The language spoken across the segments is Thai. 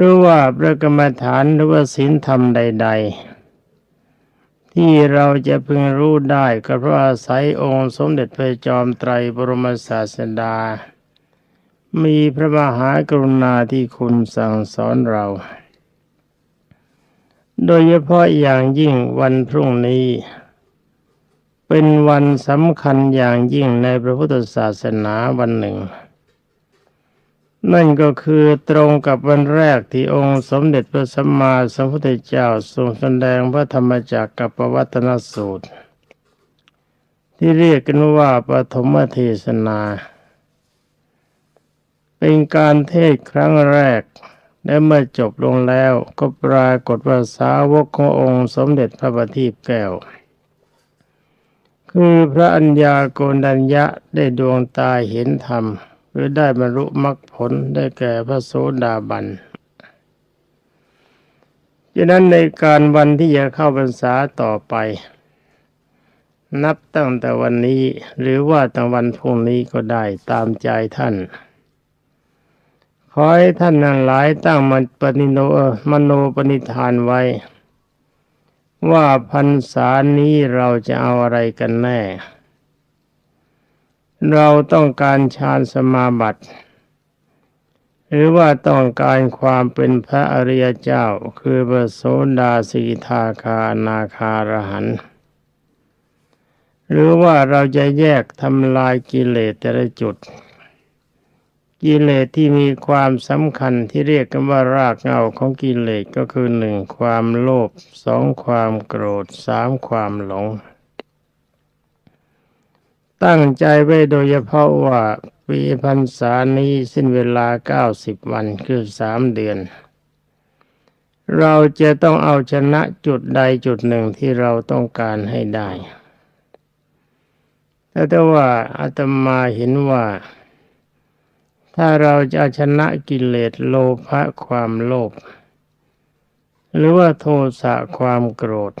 หรือว่าพระกรรมฐานหรือว่าศีลธรรมใด ๆ ที่เราจะพึงรู้ได้ก็เพราะอาศัยองค์สมเด็จพระจอมไตรบรมศาสดา มีพระมหากรุณาธิคุณสั่งสอนเรา โดยเฉพาะอย่างยิ่งวันพรุ่งนี้ เป็นวันสำคัญอย่างยิ่งในพระพุทธศาสนาวันหนึ่ง นั่นก็คือตรงกับวันแรกที่องค์สมเด็จพระสัมมาสัมพุทธเจ้าทรงแสดงพระธรรมจักรกับปวัตนสูตร ที่เรียกกันว่าปฐมเทศนา เป็นการเทศครั้งแรก และเมื่อจบลงแล้วก็ปรากฏว่าสาวกขององค์สมเด็จพระบัณฑิตแก้ว คือพระัญญาโกณัญญะได้ดวงตาเห็นธรรม หรือได้บรรลุมรรคผลได้แก่พระโสดาบันดังนั้นในการวันที่จะเข้าพรรษาต่อไป นับตั้งแต่วันนี้หรือว่าตั้งวันพรุ่งนี้ก็ได้ตามใจท่าน ขอให้ท่านนั้นหลายตั้งมันปณิโนมโนปณิธานไว้ ว่าพรรษานี้เราจะเอาอะไรกันแน่ เราต้องการฌานสมาบัติหรือว่าต้องการความเป็นพระอริยเจ้า คือพระโสดาสีทาคานาคารหัน หรือว่าเราจะแยกทำลายกิเลสแต่ละจุด กิเลสที่มีความสำคัญที่เรียกกันว่ารากเหง้าของกิเลสก็คือหนึ่งความโลภสองความโกรธสามความหลง ตั้งใจไว้โดยเฉพาะว่าปีพรรษานี้สิ้นเวลาเก้าสิบวันคือสามเดือน เราจะต้องเอาชนะจุดใดจุดหนึ่งที่เราต้องการให้ได้ แต่ถ้าว่าอาตมาเห็นว่า ถ้าเราจะชนะกิเลสโลภะความโลภหรือว่าโทสะความโกรธ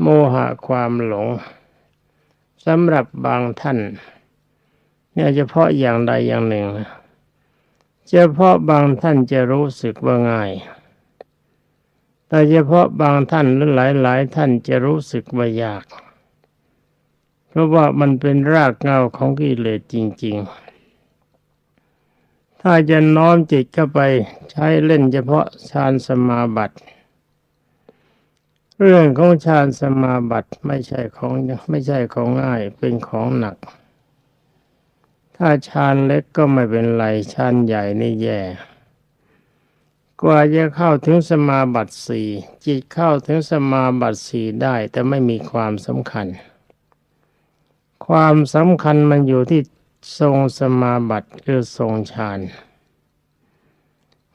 โมหะความหลง สำหรับบางท่าน เนี่ยเฉพาะอย่างใดอย่างหนึ่งเฉพาะบางท่านจะรู้สึกว่าง่าย แต่เฉพาะบางท่านหรือหลายหลายท่านจะรู้สึกว่ายาก เพราะว่ามันเป็นรากเงาของกิเลสจริง ๆ ถ้าจะน้อมจิตเข้าไปใช้เล่นเฉพาะฌานสมาบัติ เรื่องของฌานสมาบัติไม่ใช่ของไม่ใช่ของง่ายเป็นของหนัก ถ้าฌานเล็กก็ไม่เป็นไรฌานใหญ่นี่แย่กว่าจะเข้าถึงสมาบัติสี่จิตเข้าถึงสมาบัติสี่ได้แต่ไม่มีความสำคัญ ความสำคัญมันอยู่ที่ทรงสมาบัติคือทรงฌาน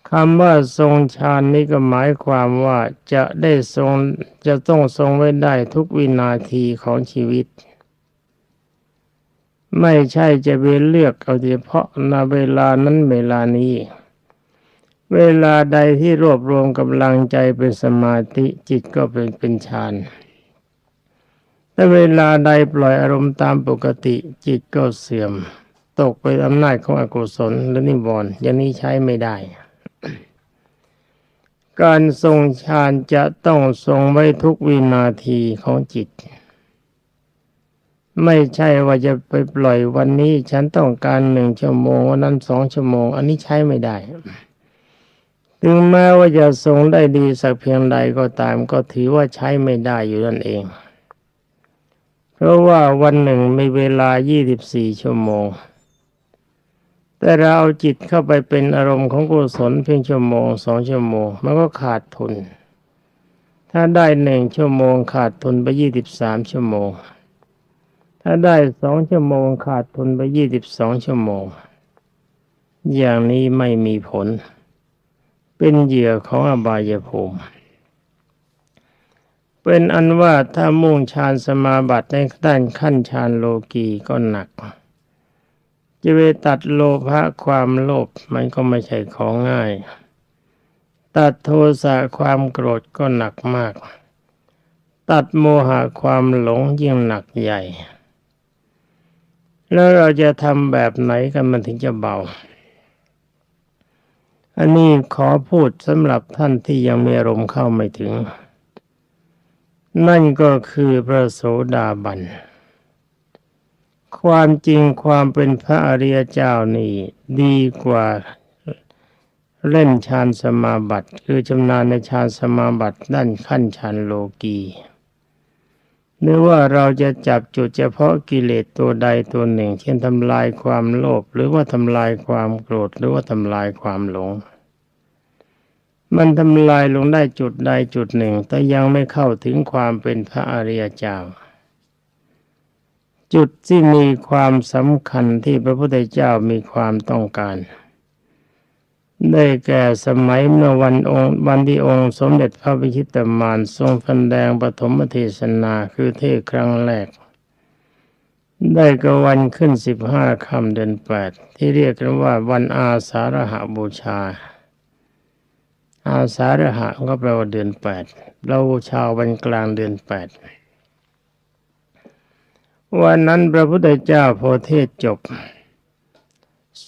คำว่าทรงฌานนี้ก็หมายความว่าจะได้ทรงจะต้องทรงไว้ได้ทุกวินาทีของชีวิต ไม่ใช่จะไปเลือกเอาเฉพาะในเวลานั้นเวลานี้ เวลาใดที่รวบรวมกำลังใจเป็นสมาธิจิตก็เป็นเป็นฌานแต่เวลาใดปล่อยอารมณ์ตามปกติจิตก็เสื่อม ตกไปอำนาจของอกุศลและนิวรณ์อย่างนี้ใช้ไม่ได้ การทรงฌานจะต้องทรงไว้ทุกวินาทีของจิต ไม่ใช่ว่าจะไปปล่อยวันนี้ฉันต้องการหนึ่งชั่วโมงวันนั้นสองชั่วโมง อันนี้ใช้ไม่ได้ ถึงแม้ว่าจะทรงได้ดีสักเพียงใดก็ตาม ก็ถือว่าใช้ไม่ได้อยู่นั่นเอง เพราะว่าวันหนึ่งมีเวลา 24 ชั่วโมง แต่เราเอาจิตเข้าไปเป็นอารมณ์ของกุศลเพียงชั่วโมงสองชั่วโมง มันก็ขาดทุน ถ้าได้หนึ่งชั่วโมงขาดทุนไป23ชั่วโมง ถ้าได้สองชั่วโมงขาดทุนไป22ชั่วโมง อย่างนี้ไม่มีผล เป็นเหยื่อของอบายภูมิเป็นอันว่าถ้ามุ่งฌานสมาบัติในด้านขั้นฌานโลกีก็หนัก จะไปตัดโลภะความโลภมันก็ไม่ใช่ของง่าย ตัดโทสะความโกรธก็หนักมาก ตัดโมหะความหลงยิ่งหนักใหญ่ แล้วเราจะทำแบบไหนกันมันถึงจะเบา อันนี้ขอพูดสำหรับท่านที่ยังมีอารมณ์เข้าไม่ถึง นั่นก็คือพระโสดาบัน ความจริงความเป็นพระอริยเจ้านี่ดีกว่าเล่นฌานสมาบัติคือชำนาญในฌานสมาบัติด้านขั้นฌานโลกีหรือว่าเราจะจับจุดเฉพาะกิเลสตัวใดตัวหนึ่ง เช่นทำลายความโลภหรือว่าทำลายความโกรธหรือว่าทำลายความหลง มันทำลายลงได้จุดใดจุดหนึ่ง แต่ยังไม่เข้าถึงความเป็นพระอริยเจ้า จุดที่มีความสำคัญที่พระพุทธเจ้ามีความต้องการ ได้แก่สมัยเมื่อวันองค์วันที่องค์สมเด็จพระพิชิตมารทรงแสดงปฐมเทศนาคือเทศครั้งแรก ได้กวันขึ้นสิบห้าคำเดือนแปดที่เรียกกันว่าวันอาสาฬหาบูชา อาสาฬหะก็แปลว่าเดือนแปดเราชาววันกลางเดือนแปด วันนั้นพระพุทธเจ้าโพเทศจบ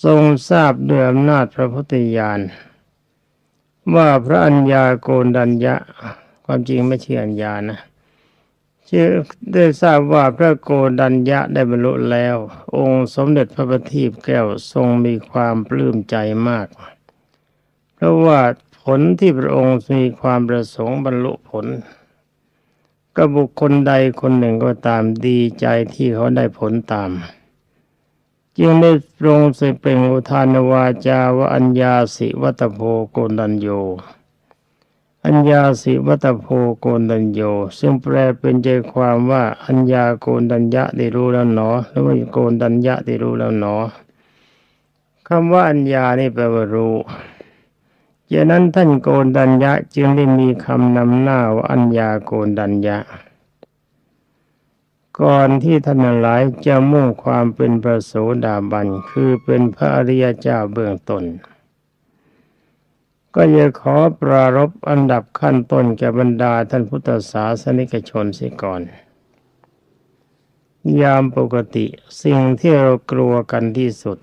ทรงทราบด้วยอำนาจพระพุทธญาณว่าพระัญญาโกนดัญญะ ความจริงไม่ใช่อัญญานะเชื่อได้ทราบว่าพระโกดัญญะได้บรรลุแล้ว องค์สมเด็จพระบัณฑิตแก้วทรงมีความปลื้มใจมาก เพราะว่าผลที่พระองค์มีความประสงค์บรรลุผล ก็บุคคลใดคนหนึ่งก็ตามดีใจที่เขาได้ผลตาม จึงได้ปรงสิเปล่งอุทานวาจาวอัญญาสิวัตโพโกนัญโย อัญญาสิวัตโพโกนัญโย ซึ่งแปลเป็นใจความว่าอัญญาโกนัญญะได้รู้แล้วหนอหรือว่าโกนัญญะได้รู้แล้วหนอคำว่าอัญญานี่แปลว่ารู้ จากนั้นท่านโกนดัญญะจึงได้มีคำนำหน้าว่าอัญญาโกนดัญญะ ก่อนที่ท่านหลายจะมุ่งความเป็นพระโสดาบันคือเป็นพระอริยเจ้าเบื้องต้นก็จะขอปรารบอันดับขั้นต้นแก่บรรดาท่านพุทธศาสนิกชนเสียก่อน ยามปกติสิ่งที่เรากลัวกันที่สุด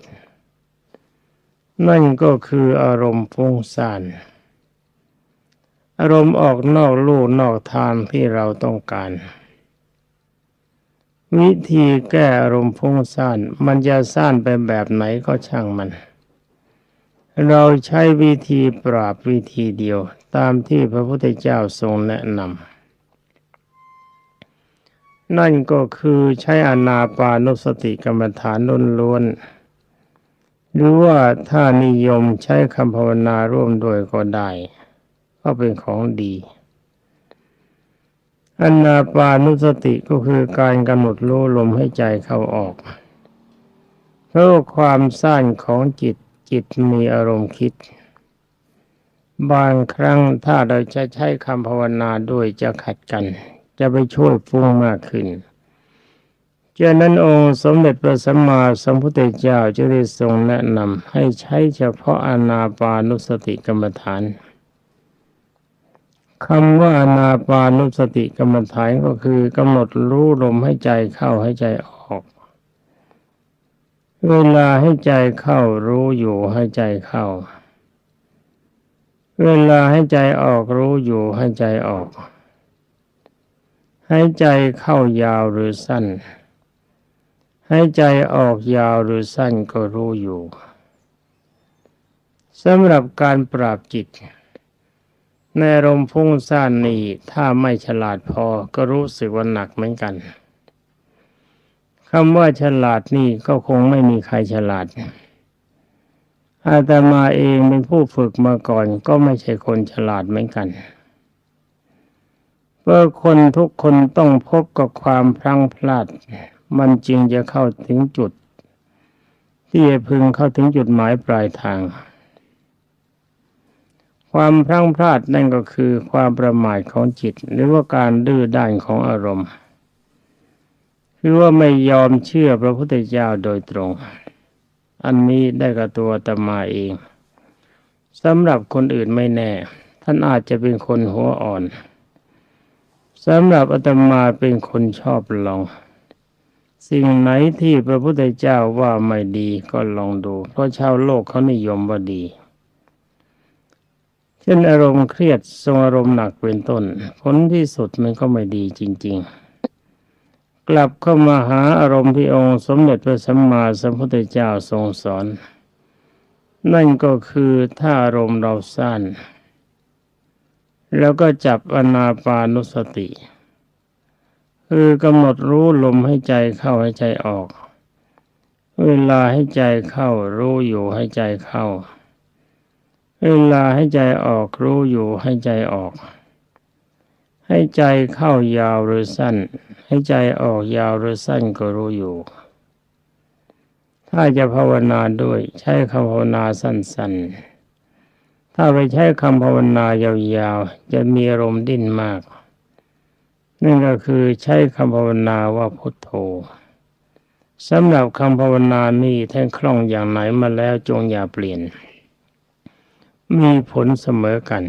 นั่นก็คืออารมณ์ฟุ้งซ่านอารมณ์ออกนอกลู่นอกทางที่เราต้องการ วิธีแก้อารมณ์ฟุ้งซ่านมันจะซ่านไปแบบไหนก็ช่างมัน เราใช้วิธีปราบวิธีเดียว ตามที่พระพุทธเจ้าทรงแนะนำนั่นก็คือใช้อนาปานุสติกรรมฐานล้วน หรือว่าถ้านิยมใช้คำภาวนาร่วมด้วยก็ได้ ก็เป็นของดีอนาปานุสติก็คือการกำหนดรู้ลมให้ใจเข้าออก เพราะความสั้นของจิตจิตมีอารมณ์คิด บางครั้งถ้าเราจะใช้คำภาวนาด้วยจะขัดกัน จะไปช่วยฟุ้งมากขึ้น จากนั้นองค์สมเด็จพระสัมมาสัมพุทธเจ้าจะได้ทรงแนะนำให้ใช้เฉพาะอนาปานุสติกรรมฐานคำว่าอนาปานุสติกรรมฐานก็คือกำหนดรู้ลมให้ใจเข้าให้ใจออก เวลาให้ใจเข้ารู้อยู่ให้ใจเข้า เวลาให้ใจออกรู้อยู่ให้ใจออก ให้ใจเข้ายาวหรือสั้น ให้ใจออกยาวหรือสั้นก็รู้อยู่สำหรับการปราบจิต ในอารมณ์ฟุ้งซ่านนี้ถ้าไม่ฉลาดพอก็รู้สึกว่าหนักเหมือนกันคำว่าฉลาดนี่ก็คงไม่มีใครฉลาดอาตมาเองเป็นผู้ฝึกมาก่อนก็ไม่ใช่คนฉลาดเหมือนกันเพราะคนทุกคนต้องพบกับความพลังพลาด มันจึงจะเข้าถึงจุด ที่จะพึงเข้าถึงจุดหมายปลายทาง ความพลั้งพลาดนั่นก็คือความประมาทของจิต หรือว่าการดื้อด้านของอารมณ์คือว่าไม่ยอมเชื่อพระพุทธเจ้าโดยตรง อันนี้ได้กับตัวตมาเองสำหรับคนอื่นไม่แน่ ท่านอาจจะเป็นคนหัวอ่อนสำหรับอาตมาเป็นคนชอบลอง สิ่งไหนที่พระพุทธเจ้าว่าไม่ดีก็ลองดู เพราะชาวโลกเขานิยมว่าดี เช่นอารมณ์เครียดทรงอารมณ์หนักเป็นต้น ผลที่สุดมันก็ไม่ดีจริง ๆ กลับเข้ามาหาอารมณ์ที่องค์สมเด็จพระสัมมาสัมพุทธเจ้าทรงสอน นั่นก็คือถ้าอารมณ์เราสั้น แล้วก็จับอนาปานุสติ คือกำหนดรู้ลมให้ใจเข้าให้ใจออก เวลาให้ใจเข้ารู้อยู่ให้ใจเข้า เวลาให้ใจออกรู้อยู่ให้ใจออก ให้ใจเข้ายาวหรือสั้น ให้ใจออกยาวหรือสั้นก็รู้อยู่ ถ้าจะภาวนาด้วยใช้คำภาวนาสั้น ๆ ถ้าไปใช้คำภาวนายาวๆจะมีอารมณ์ดิ้นมาก นั่นก็คือใช้คำภาวนาว่าพุทโธสำหรับคำภาวนานี้ท่านคล่องอย่างไหนมาแล้วจงอย่าเปลี่ยน มีผลเสมอกัน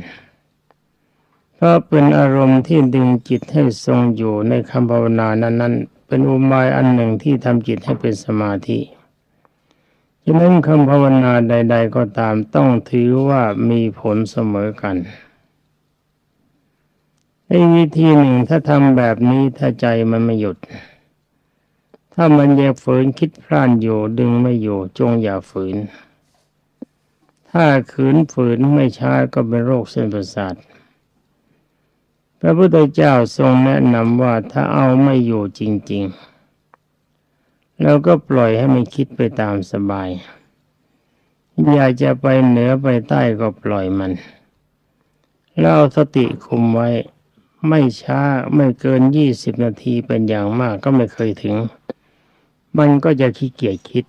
เพราะเป็นอารมณ์ที่ดึงจิตให้ทรงอยู่ในคำภาวนานั้น ๆ เป็นอุบายอันหนึ่งที่ทำจิตให้เป็นสมาธิฉะนั้นคำภาวนาใด ๆ ก็ตามต้องถือว่ามีผลเสมอกัน ในวิธีหนึ่งถ้าทำแบบนี้ถ้าใจมันไม่หยุด ถ้ามันยังฝืนคิดพลานอยู่ดึงไม่อยู่จงอย่าฝืน ถ้าขืนฝืนไม่ช้าก็เป็นโรคเส้นประสาทพระพุทธเจ้าทรงแนะนำว่าถ้าเอาไม่อยู่จริง ๆ แล้วก็ปล่อยให้มันคิดไปตามสบาย อยากจะไปเหนือไปใต้ก็ปล่อยมันแล้วสติคุมไว้ ไม่ช้าไม่เกินยี่สิบนาทีเป็นอย่างมากก็ไม่เคยถึง มันก็จะขี้เกียจคิด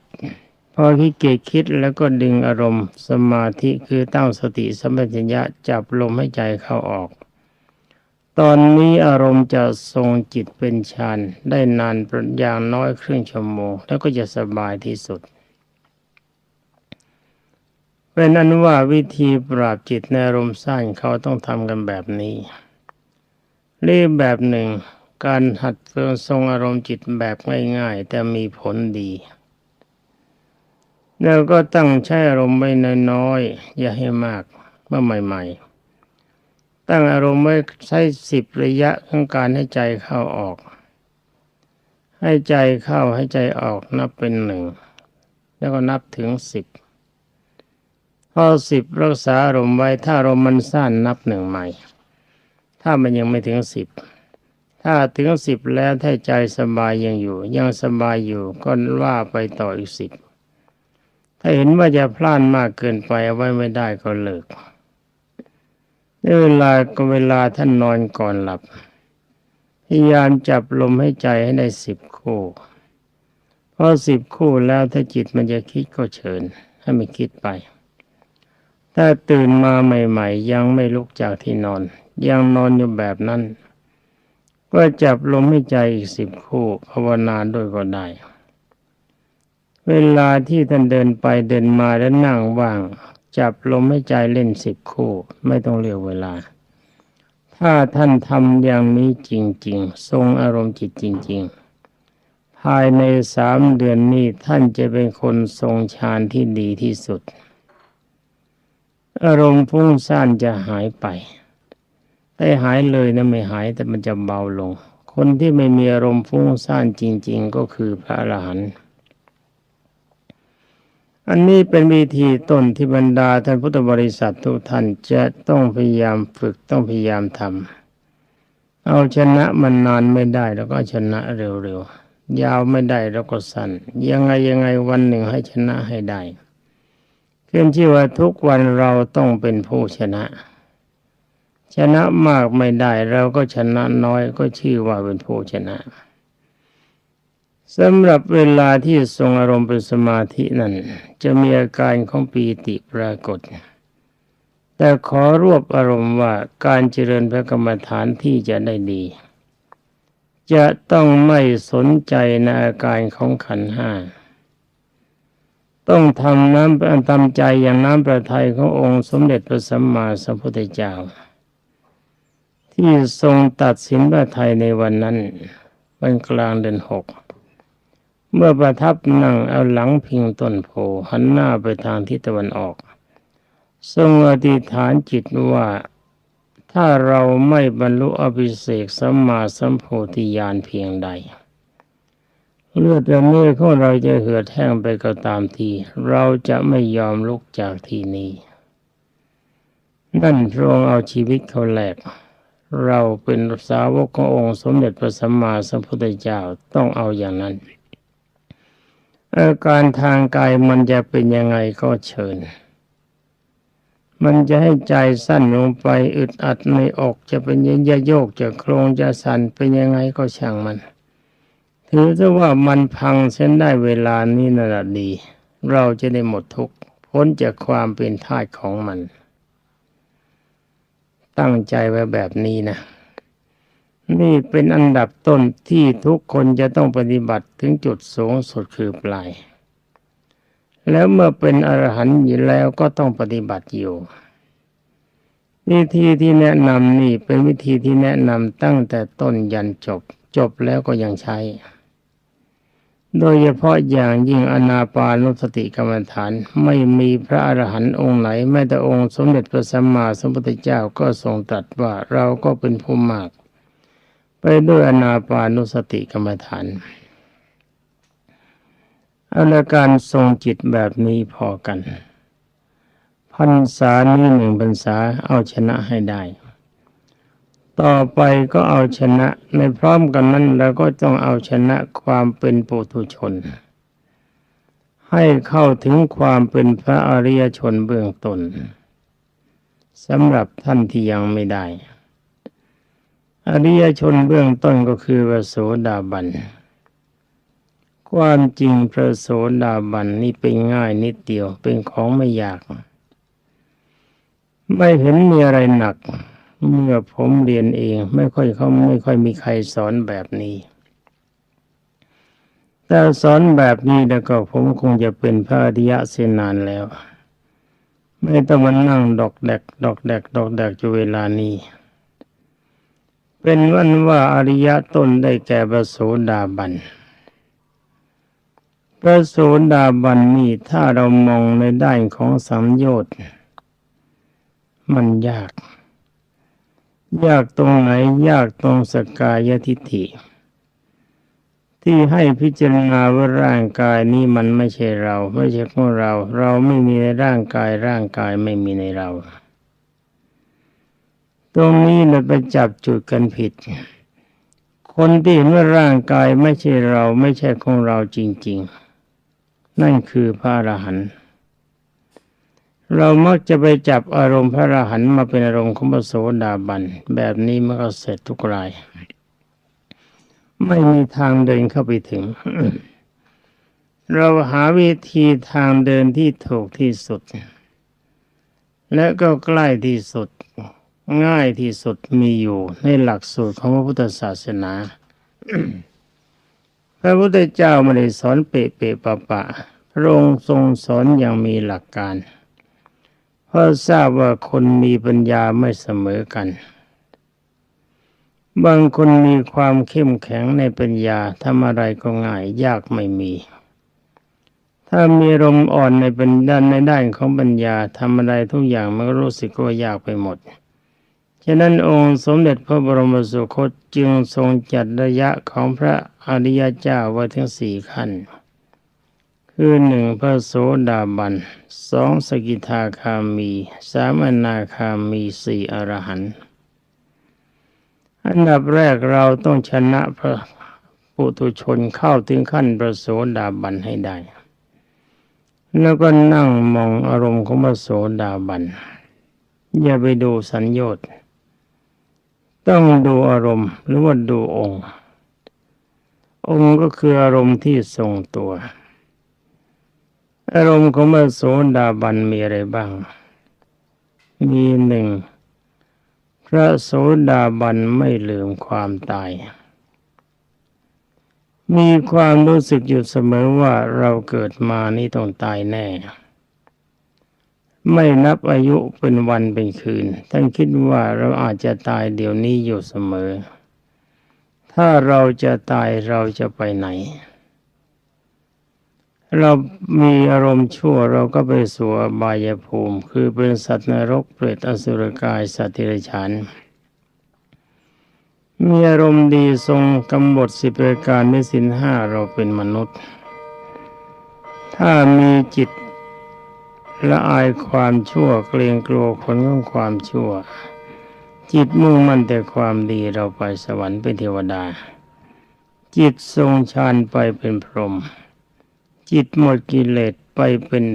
พอขี้เกียจคิดแล้วก็ดึงอารมณ์สมาธิคือตั้งสติสมัญญะจับลมให้ใจเข้าออก ตอนนี้อารมณ์จะทรงจิตเป็นฌานได้นานอย่างน้อยครึ่งชั่วโมง แล้วก็จะสบายที่สุดเป็นนั้นว่าวิธีปราบจิตในอารมณ์สั้นเขาต้องทำกันแบบนี้ รีบแบบหนึ่ง การหัดเฟืองทรงอารมณ์จิตแบบง่ายๆ แต่มีผลดี แล้วก็ตั้งใช้อารมณ์ไม่น้อยๆอย่าให้มากเมื่อใหม่ๆ ตั้งอารมณ์ไว้ใช้สิบระยะของการให้ใจเข้าออก ให้ใจเข้าให้ใจออกนับเป็นหนึ่งแล้วก็นับถึงสิบพอสิบรักษาอารมณ์ไว้ถ้าอารมณ์มันสั้นนับหนึ่งใหม่ ถ้ามันยังไม่ถึงสิบถ้าถึงสิบแล้วถ้าใจสบายยังอยู่ ยังสบายอยู่ก็ว่าไปต่ออีกสิบถ้าเห็นว่าจะพลาดมากเกินไปเอาไว้ไม่ได้ก็เลิกในเวลาก็เวลาท่านนอนก่อนหลับ พยายามจับลมให้ใจให้ได้สิบคู่พอสิบคู่แล้วถ้าจิตมันจะคิดก็เชิญ ให้มันคิดไป ถ้าตื่นมาใหม่ ๆ ยังไม่ลุกจากที่นอน ยังนอนอยู่แบบนั้น ก็จับลมให้ใจอีกสิบคู่ภาวนาด้วยก็ได้ เวลาที่ท่านเดินไปเดินมาแล้วนั่งว่าง จับลมให้ใจเล่นสิบคู่ ไม่ต้องเรียกเวลา ถ้าท่านทำอย่างนี้จริง ๆ ทรงอารมณ์จิตจริง ๆภายในสามเดือนนี้ท่านจะเป็นคนทรงฌานที่ดีที่สุด อารมณ์ฟุ้งซ่านจะหายไป แต่หายเลยนะไม่หายแต่มันจะเบาลง คนที่ไม่มีอารมณ์ฟุ้งซ่านจริง ๆ ก็คือพระอรหันต์อันนี้เป็นวิธีต้นที่บรรดาท่านพุทธบริษัททุกท่านจะต้องพยายามฝึกต้องพยายามทำเอาชนะมันนานไม่ได้แล้วก็ชนะเร็วๆยาวไม่ได้แล้วก็สั้นยังไงยังไงวันหนึ่งให้ชนะให้ได้ขึ้นชื่อว่าทุกวันเราต้องเป็นผู้ชนะ ชนะมากไม่ได้เราก็ชนะน้อยก็ชื่อว่าเป็นผู้ชนะสำหรับเวลาที่ทรงอารมณ์เป็นสมาธินั้น จะมีอาการของปีติปรากฏ แต่ขอรวบอารมณ์ว่าการเจริญพระกรรมฐานที่จะได้ดี จะต้องไม่สนใจในอาการของขันห้าต้องทำน้ำทำใจอย่างน้ำประทัยขององค์สมเด็จพระสัมมาสัมพุทธเจ้า ที่ทรงตัดสินพระทัยในวันนั้นวันกลางเดือนหก เมื่อประทับนั่งเอาหลังพิงต้นโพหันหน้าไปทางทิศตะวันออก ทรงอธิษฐานจิตว่า ถ้าเราไม่บรรลุอภิเศกสัมมาสัมโพธิญาณเพียงใด เลือดเนื้อของเราจะเหือดแห้งไปก็ตามที เราจะไม่ยอมลุกจากที่นี้นั่นพระองค์เอาชีวิตเขาแหลก เราเป็นสาวกขององค์สมเด็จพระสัมมาสัมพุทธเจ้าต้องเอาอย่างนั้นอาการทางกายมันจะเป็นยังไงก็เชิญ มันจะให้ใจสั้นลงไปอึดอัดในอกจะเป็นยังจะโยกจะโครงจะสั่นเป็นยังไงก็ช่างมัน ถือซะว่ามันพังเส้นได้เวลานี้นั่นแหละดี เราจะได้หมดทุกข์พ้นจากความเป็นทาสของมัน ตั้งใจไว้แบบนี้นะ นี่เป็นอันดับต้นที่ทุกคนจะต้องปฏิบัติถึงจุดสูงสุดคือปลาย แล้วเมื่อเป็นอรหันต์อยู่แล้วก็ต้องปฏิบัติอยู่ วิธีที่แนะนำนี่เป็นวิธีที่แนะนำตั้งแต่ต้นยันจบ จบแล้วก็ยังใช้ โดยเฉพาะอย่างยิ่งอนาปานุสติกรรมฐานไม่มีพระอรหันต์องค์ไหนแม้แต่องค์สมเด็จพระสัมมาสัมพุทธเจ้าก็ทรงตรัสว่าเราก็เป็นผู้มาก ไปด้วยอนาปานุสติกรรมฐานอาการทรงจิตแบบนี้พอกันพรรษานี้หนึ่งพรรษาเอาชนะให้ได้ ต่อไปก็เอาชนะในพร้อมกันนั้นเราก็ต้องเอาชนะความเป็นปุถุชน ให้เข้าถึงความเป็นพระอริยชนเบื้องต้นสำหรับท่านที่ยังไม่ได้ อริยชนเบื้องต้นก็คือพระโสดาบัน ความจริงพระโสดาบันนี่เป็นง่ายนิดเดียวเป็นของไม่ยาก ไม่เห็นมีอะไรหนัก เมื่อผมเรียนเองไม่ค่อยเขาไม่ค่อยมีใครสอนแบบนี้แต่สอนแบบนี้แล้วก็ผมคงจะเป็นพระอริยะเสียนานแล้ว ไม่ต้องมานั่งดอกแดกดอกแดกดอกแดกอยู่เวลานี้ เป็นวันว่าอริยะต้นได้แก่พระโสดาบันพระโสดาบันนี่ถ้าเรามองในด้านของสัมโยชน์มันยาก ยากตรงไหนยากตรงสกายทิฏฐิ ที่ให้พิจารณาว่าร่างกายนี้มันไม่ใช่เรา ไม่ใช่ของเรา เราไม่มีในร่างกายร่างกายไม่มีในเรา ตรงนี้เราไปจับจุดกันผิด คนที่เห็นว่าร่างกายไม่ใช่เราไม่ใช่ของเราจริง ๆ นั่นคือพระอรหันต์ เรามักจะไปจับอารมณ์พระอรหันต์มาเป็นอารมณ์ของพระโสดาบัน แบบนี้มันก็เสร็จทุกราย ไม่มีทางเดินเข้าไปถึง เราหาวิธีทางเดินที่ถูกที่สุด และก็ใกล้ที่สุด ง่ายที่สุดมีอยู่ในหลักสูตรของพระพุทธศาสนา พระพุทธเจ้าไม่ได้สอนเปะเปะปะปะพระองค์ทรงสอนอย่างมีหลักการ ราะทราบว่าคนมีปัญญาไม่เสมอกัน บางคนมีความเข้มแข็งในปัญญาทำอะไรก็ง่ายยากไม่มี ถ้ามีลมอ่อนในเป็นด้านในด้านของปัญญาทำอะไรทุกอย่างมันก็รู้สึกว่ายากไปหมด ฉะนั้นองค์สมเด็จพระบรมสุคตจึงทรงจัดระยะของพระอริยเจ้าไว้ถึงสี่ขั้น คือหนึ่งพระโสดาบันสองสกิทาคามีสามอนาคามีสี่อรหันต์อันดับแรกเราต้องชนะพระปุถุชนเข้าถึงขั้นพระโสดาบันให้ได้ แล้วก็นั่งมองอารมณ์ของพระโสดาบัน อย่าไปดูสัญญต์ต้องดูอารมณ์หรือว่าดูองค์ องค์ก็คืออารมณ์ที่ทรงตัว อารมณ์ของพระโสดาบันมีอะไรบ้าง มีหนึ่งพระโสดาบันไม่ลืมความตาย มีความรู้สึกอยู่เสมอว่าเราเกิดมานี่ต้องตายแน่ ไม่นับอายุเป็นวันเป็นคืน ท่านคิดว่าเราอาจจะตายเดี๋ยวนี้อยู่เสมอ ถ้าเราจะตายเราจะไปไหน เรามีอารมณ์ชั่วเราก็ไปสู่บายภูมิ คือเป็นสัตว์นรกเปรตอสุรกายสัตว์เดรัจฉานมีอารมณ์ดีทรงกำหนดสิบประการในสินห้าเราเป็นมนุษย์ ถ้ามีจิตละอายความชั่วเกรงกลัวผลของความชั่ว จิตมุ่งมั่นแต่ความดีเราไปสวรรค์เป็นเทวดา จิตทรงฌานไปเป็นพรหม จิตหมดกิเลสไปเป็น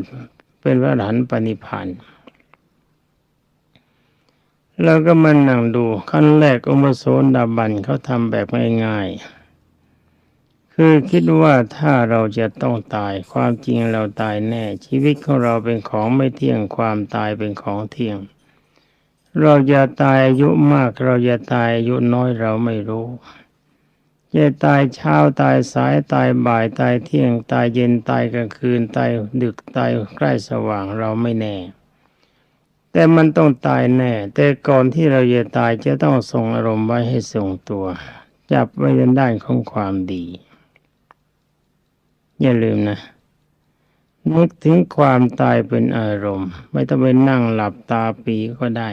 เป็นพระหันปณิพานแล้วก็มานั่งดูขั้นแรกองค์โสดาบันเขาทำแบบง่ายๆ คือคิดว่าถ้าเราจะต้องตายความจริงเราตายแน่ ชีวิตของเราเป็นของไม่เที่ยงความตายเป็นของเที่ยง เราจะตายอายุมากเราจะตายอายุน้อยเราไม่รู้ จะตายเช้าตายสายตายบ่ายตายเที่ยงตายเย็นตายกลางคืนตายดึกตายใกล้สว่างเราไม่แน่ แต่มันต้องตายแน่ แต่ก่อนที่เราจะตายจะต้องทรงอารมณ์ไว้ให้ทรงตัว จับไว้ในด้านของความดี อย่าลืมนะนึกถึงความตายเป็นอารมณ์ ไม่ต้องไปนั่งหลับตาปีก็ได้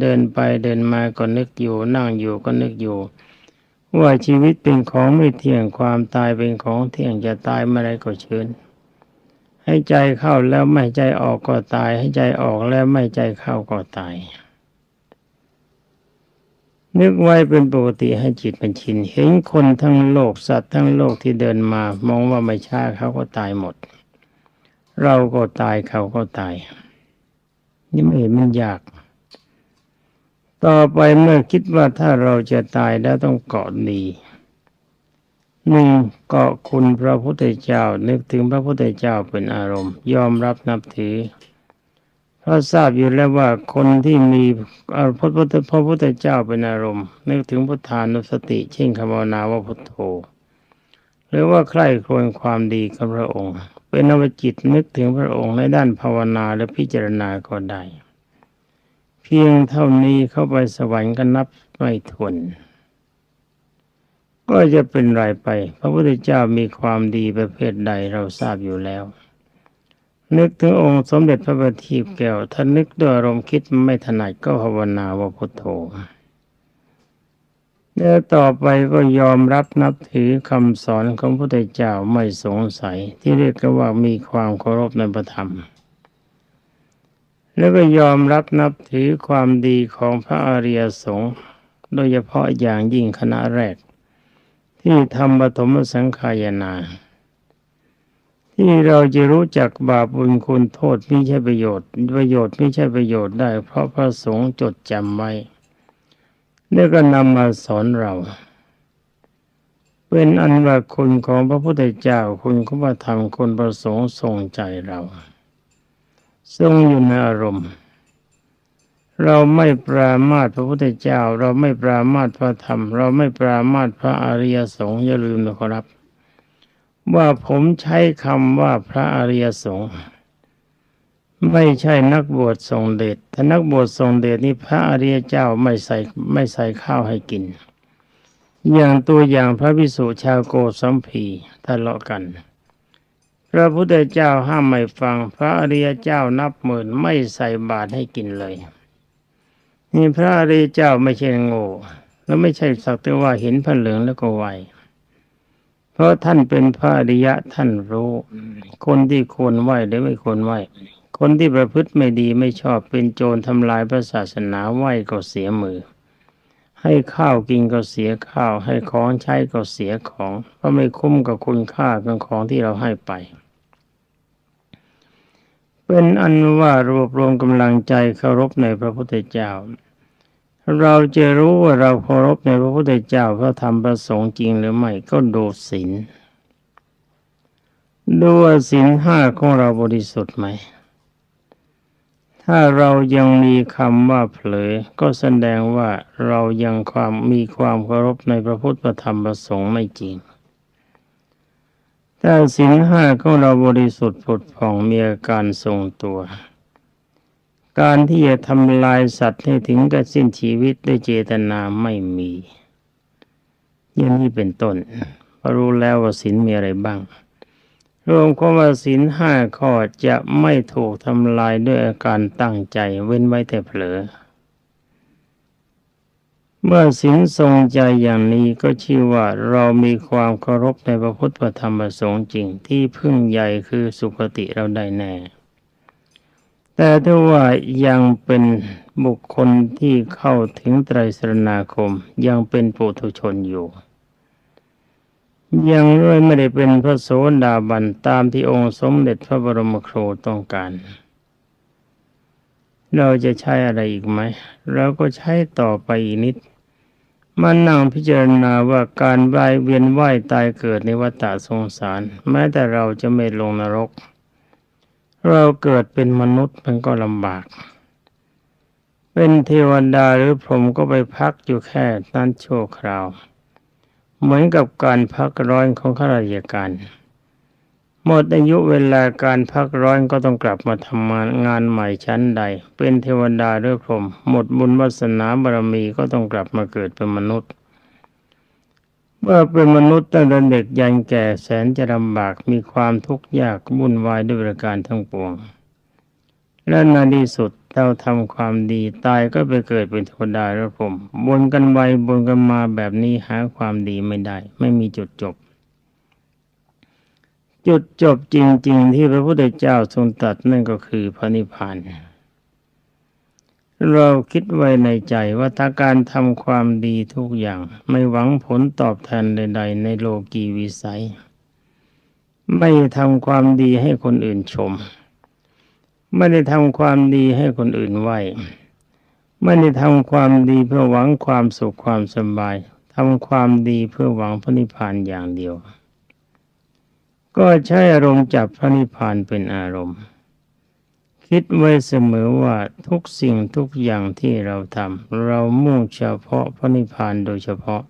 เดินไปเดินมาก็นึกอยู่ นั่งอยู่ก็นึกอยู่ ว่าชีวิตเป็นของไม่เที่ยงความตายเป็นของเที่ยงจะตายเมื่อไรก็เชิญให้ใจเข้าแล้วไม่ใจออกก็ตาย ให้ใจออกแล้วไม่ใจเข้าก็ตาย นึกไว้เป็นปกติให้จิตมันชิน เห็นคนทั้งโลกสัตว์ทั้งโลกที่เดินมา มองว่าไม่ช้าเขาก็ตายหมด เราก็ตายเขาก็ตาย นี่ไม่เห็นมันยาก ต่อไปเมื่อคิดว่าถ้าเราจะตายแล้วต้องเกาะดีหนึ่งเกาะคุณพระพุทธเจ้า นึกถึงพระพุทธเจ้าเป็นอารมณ์ ยอมรับนับถือเพราะทราบอยู่แล้วว่าคนที่มีพระพุทธพระพุทธเจ้าเป็นอารมณ์ นึกถึงพุทธานุสติ เช่นคำภาวนาว่าพุทโธหรือว่าใคร่ครวญความดีกับพระองค์ เป็นนวจิตนึกถึงพระองค์ในด้านภาวนาและพิจารณาก็ได้ พียงเท่านี้เข้าไปสวรรค์ก็นับไม่ทวนก็จะเป็นไรไป พระพุทธเจ้ามีความดีประเภทใดเราทราบอยู่แล้ว นึกถึงองค์สมเด็จพระบัณฑิตแก้วถ้านึกด้วยอารมณ์คิดไม่ถนัดก็ภาวนาว่าพุทโธแล้วต่อไปก็ยอมรับนับถือคำสอนของพระพุทธเจ้าไม่สงสัยที่เรียกกันว่ามีความเคารพในพระธรรม แล้วก็ยอมรับนับถือความดีของพระอริยสงฆ์โดยเฉพาะอย่างยิ่งคณะแรก ที่ทำปฐมสังขายนา ที่เราจะรู้จักบาปบุญคุณโทษไม่ใช่ประโยชน์ ประโยชน์ไม่ใช่ประโยชน์ได้ เพราะพระสงฆ์จดจำไว้แล้วก็นำมาสอนเราเป็นอันว่าคุณของพระพุทธเจ้าคุณของพระธรรมคุณประสงค์ทรงใจเรา ทรงอยู่ในอารมณ์ เราไม่ปรามาตพระพุทธเจ้า เราไม่ปรามาตพระธรรม เราไม่ปรามาตพระอริยสงฆ์อย่าลืมนะครับ ว่าผมใช้คำว่าพระอริยสงฆ์ไม่ใช่นักบวชทรงเดชถ้านักบวชทรงเดชนี่พระอริยเจ้าไม่ใส่ไม่ใส่ข้าวให้กิน อย่างตัวอย่างพระพิสุชาวโกสัมพีทะเลาะกัน พระพุทธเจ้าห้ามไม่ฟัง พระอริยเจ้านับหมื่นไม่ใส่บาตรให้กินเลย นี่พระอริยเจ้าไม่ใช่โง่แล้วไม่ใช่สักแต่ว่าเห็นผ้าเหลืองแล้วก็ไหวเพราะท่านเป็นพระอริยะท่านรู้ คนที่ควรไหวหรือไม่ควรไหวคนที่ประพฤติไม่ดีไม่ชอบเป็นโจรทำลายพระศาสนาไหวก็เสียมือ ให้ข้าวกินก็เสียข้าว ให้ของใช้ก็เสียของ เพราะไม่คุ้มกับคุณค่าของของที่เราให้ไป เป็นอันว่ารวบรวมกำลังใจเคารพในพระพุทธเจ้า เราจะรู้ว่าเราเคารพในพระพุทธเจ้าพระธรรมประสงค์จริงหรือไม่ก็ดูศีลดูว่าศีลห้าของเราบริสุทธิ์ไหม ถ้าเรายังมีคำว่าเผลอ ก็แสดงว่าเรายังความมีความเคารพในพระพุทธธรรมประสงค์ไม่จริง ถ้าสินห้าของเราบริสุทธิ์ผุดผ่องมีอาการทรงตัว การที่จะทำลายสัตว์ให้ถึงกับสิ้นชีวิตด้วยเจตนาไม่มีอย่างนี้เป็นต้นพอรู้แล้วว่าสินมีอะไรบ้าง รวมความว่าศีลห้าข้อจะไม่ถูกทำลายด้วยอาการตั้งใจเว้นไว้แต่เผลอ เมื่อศีลทรงใจอย่างนี้ก็ชื่อว่าเรามีความเคารพในพระพุทธธรรมพระสงฆ์จริงที่พึ่งใหญ่คือสุคติเราได้แน่ แต่ถ้าว่ายังเป็นบุคคลที่เข้าถึงไตรสรณาคมยังเป็นปุถุชนอยู่ ยังไม่ได้เป็นพระโสดาบันตามที่องค์สมเด็จพระบรมครูต้องการ เราจะใช้อะไรอีกไหมเราก็ใช้ต่อไปอีกนิด มานั่งพิจารณาว่าการวายเวียนว่ายตายเกิดในวัฏฏะสงสาร แม้แต่เราจะไม่ลงนรก เราเกิดเป็นมนุษย์มันก็ลำบาก เป็นเทวดาหรือพรหมก็ไปพักอยู่แค่นั้นชั่วคราว เหมือนกับการพักร้อนของข้าราชการ หมดอายุเวลาการพักร้อนก็ต้องกลับมาทำงานงานใหม่ชั้นใด เป็นเทวดาหรือพรหมหมดบุญวาสนาบารมีก็ต้องกลับมาเกิดเป็นมนุษย์ เมื่อเป็นมนุษย์ตั้งแต่เด็กยันแก่แสนจะลำบากมีความทุกข์ยากวุ่นวายด้วยประการทั้งปวง และในที่สุดเราทำความดีตายก็ไปเกิดเป็นเทวดาหรือพรหมบนกันไปบนกันมาแบบนี้หาความดีไม่ได้ ไม่มีจุดจบ จุดจบจริง ๆ ที่พระพุทธเจ้าทรงตรัสนั่นก็คือพระนิพพานเราคิดไว้ในใจว่าถ้าการทำความดีทุกอย่าง ไม่หวังผลตอบแทนใด ๆ ในโลกีวิสัย ไม่ทำความดีให้คนอื่นชม ไม่ได้ทำความดีให้คนอื่นไหวไม่ได้ทำความดีเพื่อหวังความสุขความสบายทำความดีเพื่อหวังพระนิพพานอย่างเดียว ก็ใช้อารมณ์จับพระนิพพานเป็นอารมณ์ คิดไว้เสมอว่าทุกสิ่งทุกอย่างที่เราทำเรามุ่งเฉพาะพระนิพพานโดยเฉพาะ